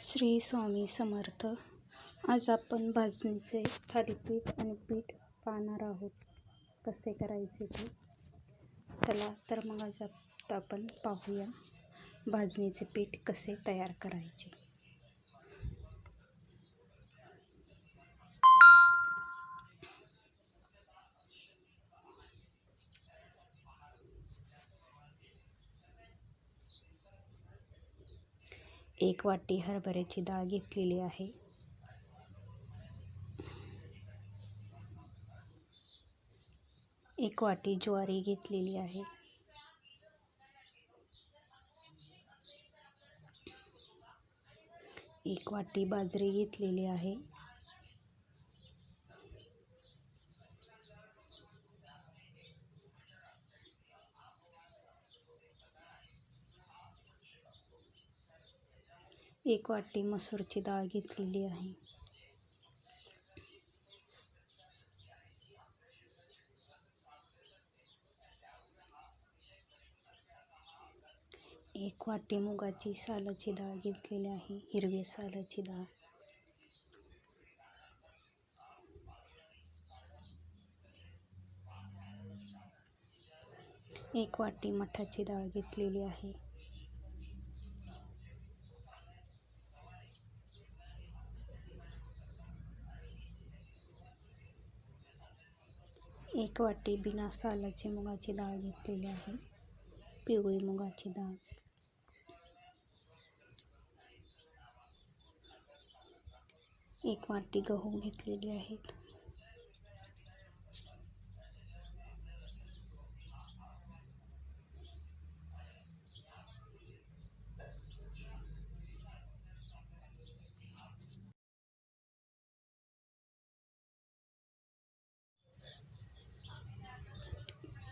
श्री स्वामी समर्थ. आज आपण भाजणीचे थालीपीठ आणि पीठ पाहणार आहोत. कसे करायचे ते? चला तर मग आज आपण पाहूया भाजणीचे पीठ कसे तयार करायचे. एक वाटी हरभऱ्याची डाळ घेतलेली आहे. एक वाटी ज्वारी घेतलेली आहे. एक वाटी बाजरी घेतलेली आहे. एक वाटी मसूरची डाळ घेतलेली आहे. एक वाटी मुगाची सालाची डाळ घेतलेली आहे हिरवी सालाची डाळ. एक वाटी मठाची डाळ घेतलेली आहे. एक वाटी बिना सालाची मुगाची डाळ घेतलेली आहे. पिवळी मुगाची डाळ. एक वाटी गहू घेतलेली आहेत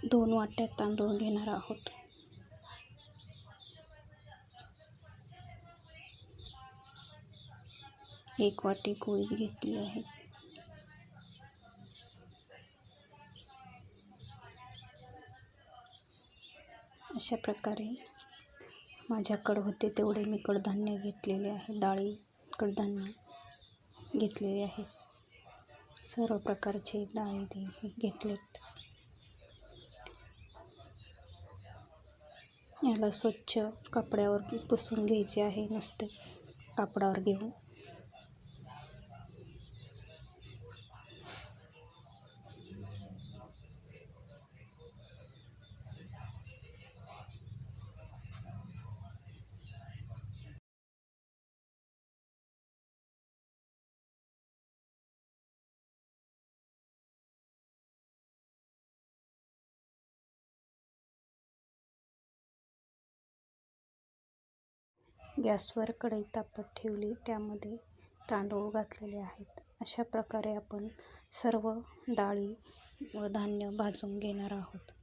दोन वाट्या तांदूळ घेणार आहोत. एक वाटी कुळीत घेतली आहे. अशा प्रकारे माझ्याकडं होते तेवढे मी कडधान्य घेतलेले आहे. डाळी कडधान्य घेतलेले आहेत सर्व प्रकारचे डाळी ते घेतलेत. याला स्वच्छ कपड्यावर पुसून घ्यायचे आहे नुसते कापडावर घेऊन. गॅसवर कढई तापत ठेवली. त्यामध्ये तांदूळ घातलेले आहेत. अशा प्रकारे आपण सर्व डाळी व धान्य भाजून घेणार आहोत.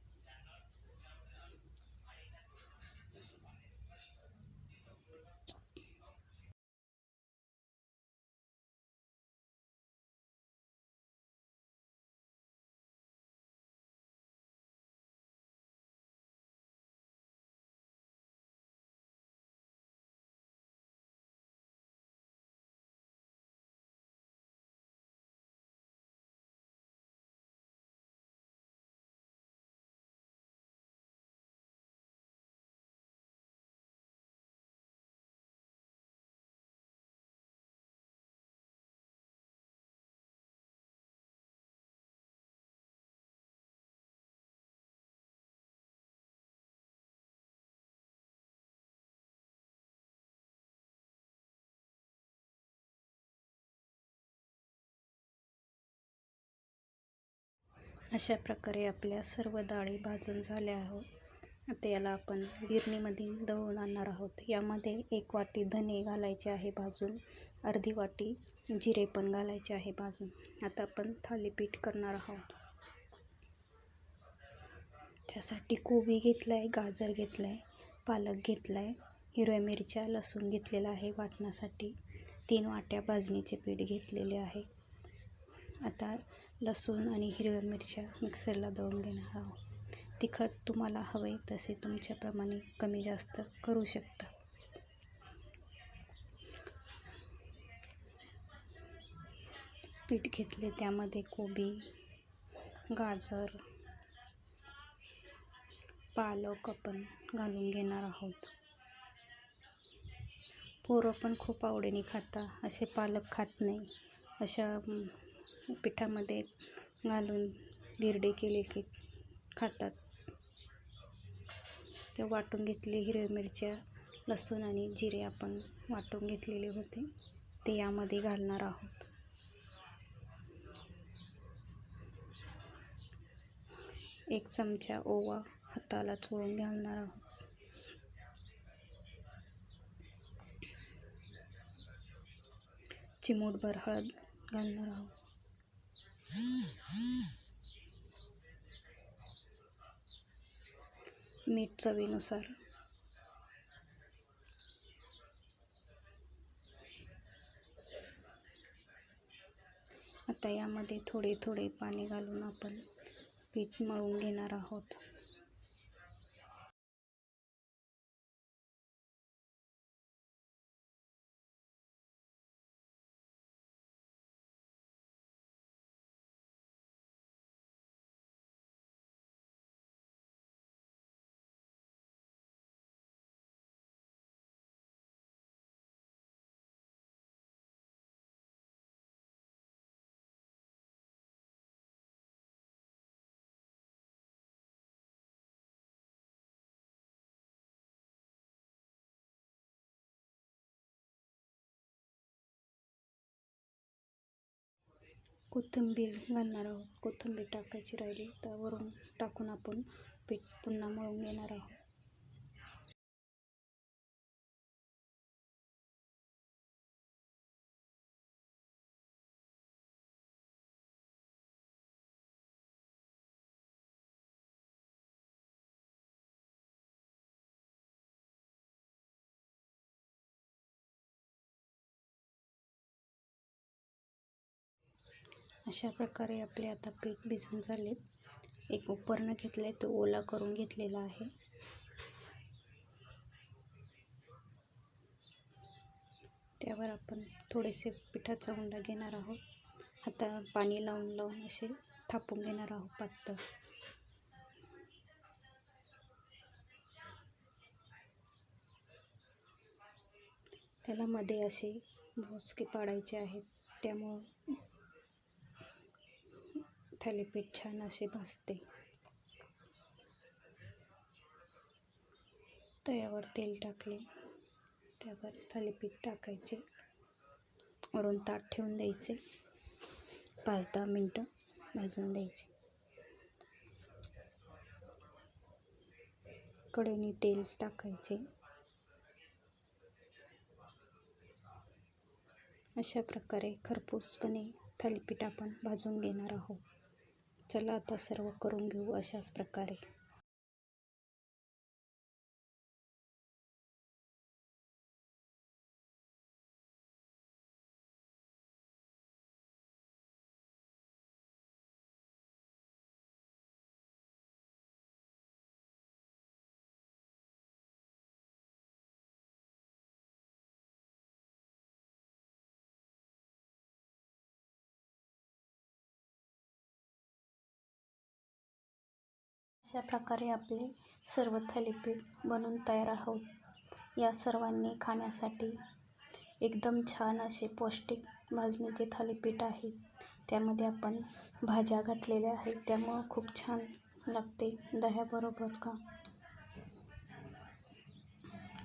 अशा प्रकारे आपल्या सर्व डाळी भाजून झाल्या आहोत. आता याला आपण गिरणीमध्ये दळून आणणार आहोत. यामध्ये एक वाटी धने घालायचे आहे भाजून. अर्धी वाटी जिरे पण घालायचे आहे भाजून. आता आपण थालीपीठ करणार आहोत. त्यासाठी कोबी घेतला आहे गाजर घेतला आहे पालक घेतला आहे हिरव्या मिरच्या लसूण घेतलेला आहे वाटण्यासाठी. तीन वाट्या भाजणीचे पीठ घेतलेले आहे. आता लसूण आणि हिरव्या मिरच्या मिक्सरला दळून घेणार आहोत तिखट तुम्हाला हवे तसे तुमच्याप्रमाणे कमी जास्त करू शकता. पीठ घेतले त्यामध्ये कोबी गाजर पालक आपण घालून घेणार आहोत. पोरं पण खूप आवडीने खाता असे पालक खात नाही. अशा पिठामध्ये घालून धिरडे केले की खातात. ते वाटून घेतले हिरव्या मिरच्या लसूण आणि जिरे आपण वाटून घेतलेले होते. ते यामध्ये घालणार आहोत. एक चमचा ओवा हाताला चोळून घालणार आहोत. चिमूटभर हळद घालणार आहोत. मीठ चवीनुसार. आता यामध्ये थोडे थोडे पाणी घालून आपण पीठ मळून घेणार आहोत. कोथिंबीर घालणार आहोत. कोथिंबीर टाकायची राहिली तर वरून टाकून आपण पीठ पुन्हा मळून घेणार आहोत. अशा प्रकारे आपले आता पीठ भिजून झाले एक उपरणं घेतलं आहे तो ओला करून घेतलेला आहे. त्यावर आपण थोडेसे पिठाचा उंडा घेणार आहोत. आता पाणी लावून लावून असे थापून घेणार आहोत पातळ. त्याला मध्ये असे भोसके पाडायचे आहेत. त्यामुळं थालीपीठ छान असे भाजते. तव्यावर तेल टाकले. त्यावर थालीपीठ टाकायचे. वरून ताट ठेवून द्यायचे. पाच दहा मिनटं भाजून द्यायचे. कडेने तेल टाकायचे. अशा प्रकारे खरपूसपणे थालीपीठ आपण भाजून घेणार आहोत. चला आता सर्व करून घेऊ अशाच प्रकारे. अशा प्रकारे आपले सर्व थालीपीठ बनून तयार आहोत. या सर्वांनी खाण्यासाठी एकदम छान असे पौष्टिक भाजणीचे थालीपीठ आहे. त्यामध्ये आपण भाज्या घातलेल्या आहेत. त्यामुळं खूप छान लागते. दह्याबरोबर का?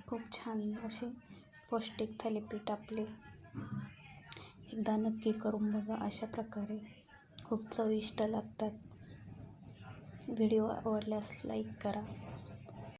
खूप छान असे पौष्टिक थालीपीठ आपले एकदा नक्की करून बघा. अशा प्रकारे खूप चविष्ट लागतात. व्हिडिओ आवडल्यास लाईक करा.